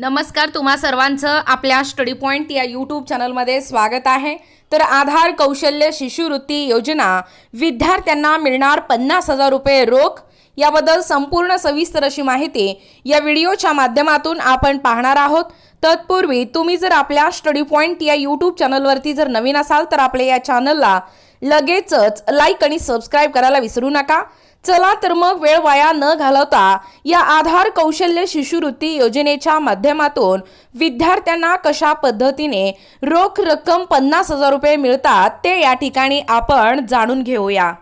नमस्कार तुम्हा सर्वांचं आपल्या स्टडी पॉईंट या यूट्यूब चॅनलमध्ये स्वागत आहे. तर आधार कौशल्य शिष्यवृत्ती योजना विद्यार्थ्यांना मिळणार पन्नास हजार रुपये रोख याबद्दल संपूर्ण सविस्तर अशी माहिती या व्हिडिओच्या माध्यमातून आपण पाहणार आहोत. तत्पूर्वी तुम्ही जर आपल्या स्टडी पॉईंट या यूट्यूब चॅनलवरती जर नवीन असाल तर आपल्या या चॅनलला लगेचच लाईक आणि सबस्क्राईब करायला विसरू नका. चला तर मग वेळ वाया न घालवता या आधार कौशल्य शिष्यवृत्ती योजनेच्या माध्यमातून विद्यार्थ्यांना कशा पद्धतीने रोख रक्कम पन्नास हजार रुपये मिळतात ते या ठिकाणी आपण जाणून घेऊया.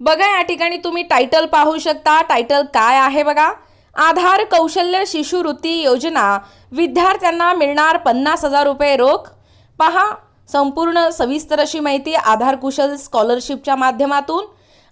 बघा या ठिकाणी तुम्ही टायटल पाहू शकता. टायटल काय आहे बघा? आधार कौशल्य शिष्यवृत्ती योजना. विद्यार्थ्यांना मिळणार पन्नास हजार रुपये रोख. पहा संपूर्ण सविस्तर अशी माहिती आधार कुशल स्कॉलरशिपच्या माध्यमातून.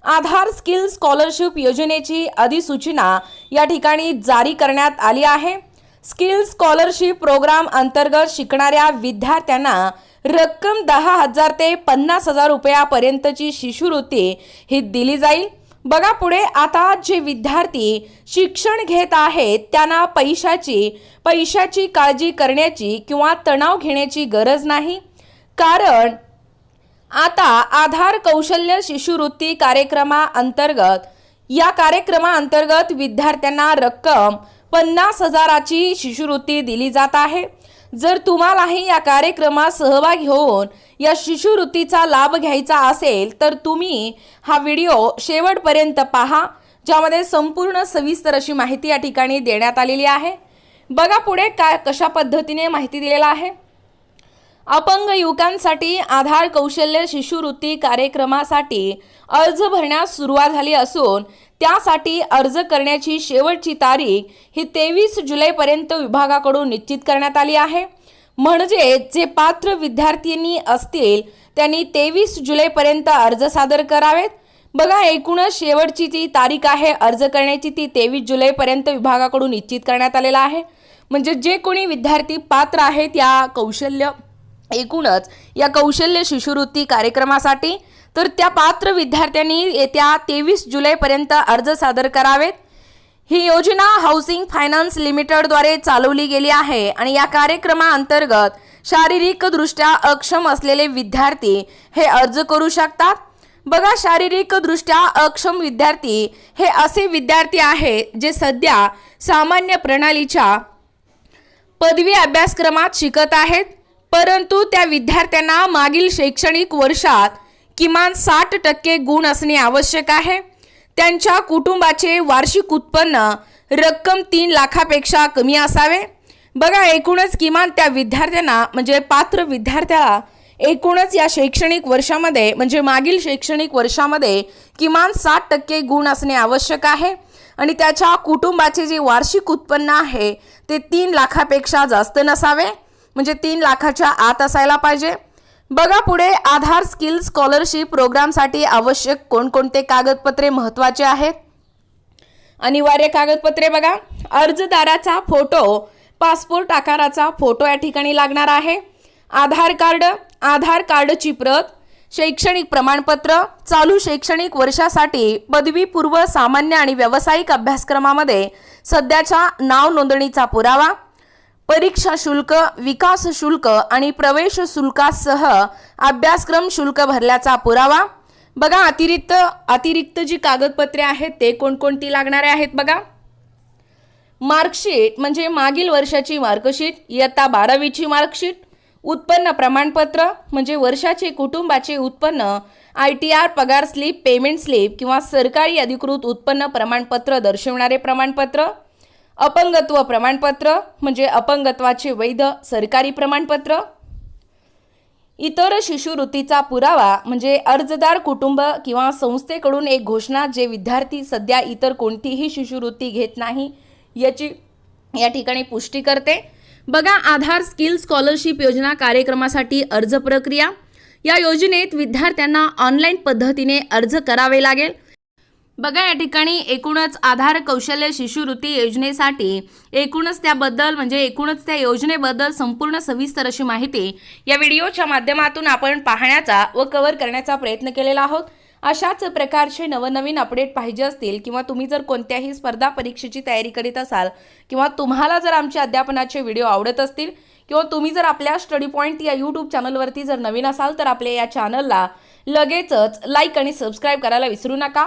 आधार स्किल स्कॉलरशिप योजनेची अधिसूचना या ठिकाणी जारी करण्यात आली आहे. स्किल स्कॉलरशिप प्रोग्राम अंतर्गत शिकणाऱ्या विद्यार्थ्यांना रक्कम दहा हजार ते पन्नास हजार रुपयापर्यंतची शिष्यवृत्ती ही दिली जाईल. बघा पुढे आता जे विद्यार्थी शिक्षण घेत आहेत त्यांना पैशाची पैशाची काळजी करण्याची किंवा तणाव घेण्याची गरज नाही. कारण आता आधार कौशल्य शिष्यवृत्ती कार्यक्रमाअंतर्गत या कार्यक्रमाअंतर्गत विद्यार्थ्यांना रक्कम पन्नास हजाराची शिष्यवृत्ती दिली जात आहे. जर तुम्हालाही या कार्यक्रमात सहभागी होऊन या शिष्यवृत्तीचा लाभ घ्यायचा असेल तर तुम्ही हा व्हिडिओ शेवटपर्यंत पहा ज्यामध्ये संपूर्ण सविस्तर अशी माहिती या ठिकाणी देण्यात आलेली आहे. बघा पुढे काय कशा पद्धतीने माहिती दिलेला आहे. अपंग युवकांसाठी आधार कौशल्य शिष्यवृत्ती कार्यक्रमासाठी अर्ज भरण्यास सुरुवात झाली असून त्यासाठी अर्ज करण्याची शेवटची तारीख ही तेवीस जुलैपर्यंत विभागाकडून निश्चित करण्यात आली आहे. म्हणजे जे पात्र विद्यार्थ्यांनी असतील त्यांनी तेवीस जुलैपर्यंत अर्ज सादर करावेत. बघा एकूणच शेवटची जी तारीख आहे अर्ज करण्याची ती तेवीस जुलैपर्यंत विभागाकडून निश्चित करण्यात आलेला आहे. म्हणजे जे कोणी विद्यार्थी पात्र आहेत या कौशल्य एकूणच या कौशल्य शिष्यवृत्ती कार्यक्रमासाठी तर त्या पात्र विद्यार्थ्यांनी येत्या तेवीस जुलैपर्यंत अर्ज सादर करावेत. ही योजना हाऊसिंग फायनान्स लिमिटेडद्वारे चालवली गेली आहे आणि या कार्यक्रमाअंतर्गत शारीरिकदृष्ट्या अक्षम असलेले विद्यार्थी हे अर्ज करू शकतात. बघा शारीरिकदृष्ट्या अक्षम विद्यार्थी हे असे विद्यार्थी आहेत जे सध्या सामान्य प्रणालीच्या पदवी अभ्यासक्रमात शिकत आहेत. परंतु त्या विद्यार्थ्यांना मागील शैक्षणिक वर्षात किमान साठ टक्के गुण असणे आवश्यक आहे. त्यांच्या कुटुंबाचे वार्षिक उत्पन्न रक्कम तीन लाखापेक्षा कमी असावे. बघा एकूणच किमान त्या विद्यार्थ्यांना म्हणजे पात्र विद्यार्थ्याला एकूणच या शैक्षणिक वर्षामध्ये म्हणजे मागील शैक्षणिक वर्षामध्ये किमान साठ टक्के गुण असणे आवश्यक आहे. आणि त्याच्या कुटुंबाचे जे वार्षिक उत्पन्न आहे ते तीन लाखापेक्षा जास्त नसावे. म्हणजे तीन लाखाच्या आत असायला पाहिजे. बघा पुढे आधार स्किल स्कॉलरशिप प्रोग्रामसाठी आवश्यक कोणकोणते कागदपत्रे महत्त्वाचे आहेत? अनिवार्य कागदपत्रे बघा. अर्जदाराचा फोटो पासपोर्ट आकाराचा फोटो या ठिकाणी लागणार आहे. आधार कार्ड आधार कार्डची प्रत शैक्षणिक प्रमाणपत्र चालू शैक्षणिक वर्षासाठी पदवीपूर्व सामान्य आणि व्यावसायिक अभ्यासक्रमामध्ये सध्याच्या नाव नोंदणीचा पुरावा परीक्षा शुल्क विकास शुल्क आणि प्रवेश शुल्कासह अभ्यासक्रम शुल्क भरल्याचा पुरावा. बघा अतिरिक्त अतिरिक्त जी कागदपत्रे आहेत ते कोणकोणती लागणारे आहेत बघा. मार्कशीट म्हणजे मागील वर्षाची मार्कशीट इयत्ता बारावीची मार्कशीट उत्पन्न प्रमाणपत्र म्हणजे वर्षाचे कुटुंबाचे उत्पन्न आय टी आर पगार स्लिप पेमेंट स्लिप किंवा सरकारी अधिकृत उत्पन्न प्रमाणपत्र दर्शवणारे प्रमाणपत्र. अपंगत्व प्रमाणपत्र म्हणजे अपंगत्वाचे वैध सरकारी प्रमाणपत्र. इतर शिष्यवृत्तीचा पुरावा म्हणजे अर्जदार कुटुंब किंवा संस्थेकडून एक घोषणा जे विद्यार्थी सध्या इतर कोणतीही शिष्यवृत्ती घेत नाही याची या ठिकाणी पुष्टी करते. बघा आधार स्किल स्कॉलरशिप योजना कार्यक्रमासाठी अर्ज प्रक्रिया. या योजनेत विद्यार्थ्यांना ऑनलाईन पद्धतीने अर्ज करावे लागेल. बघा या ठिकाणी एकूणच आधार कौशल्य शिष्यवृत्ती योजनेसाठी एकूणच त्याबद्दल म्हणजे एकूणच त्या योजनेबद्दल संपूर्ण सविस्तर अशी माहिती या व्हिडिओच्या माध्यमातून आपण पाहण्याचा व कव्हर करण्याचा प्रयत्न केलेला आहोत. अशाच प्रकारचे नवनवीन अपडेट पाहिजे असतील किंवा तुम्ही जर कोणत्याही स्पर्धा परीक्षेची तयारी करीत असाल किंवा तुम्हाला जर आमचे अध्यापनाचे व्हिडिओ आवडत असतील किंवा तुम्ही जर आपल्या स्टडी पॉईंट या यूट्यूब चॅनलवरती जर नवीन असाल तर आपल्या या चॅनलला लगेचच लाईक आणि सबस्क्राईब करायला विसरू नका.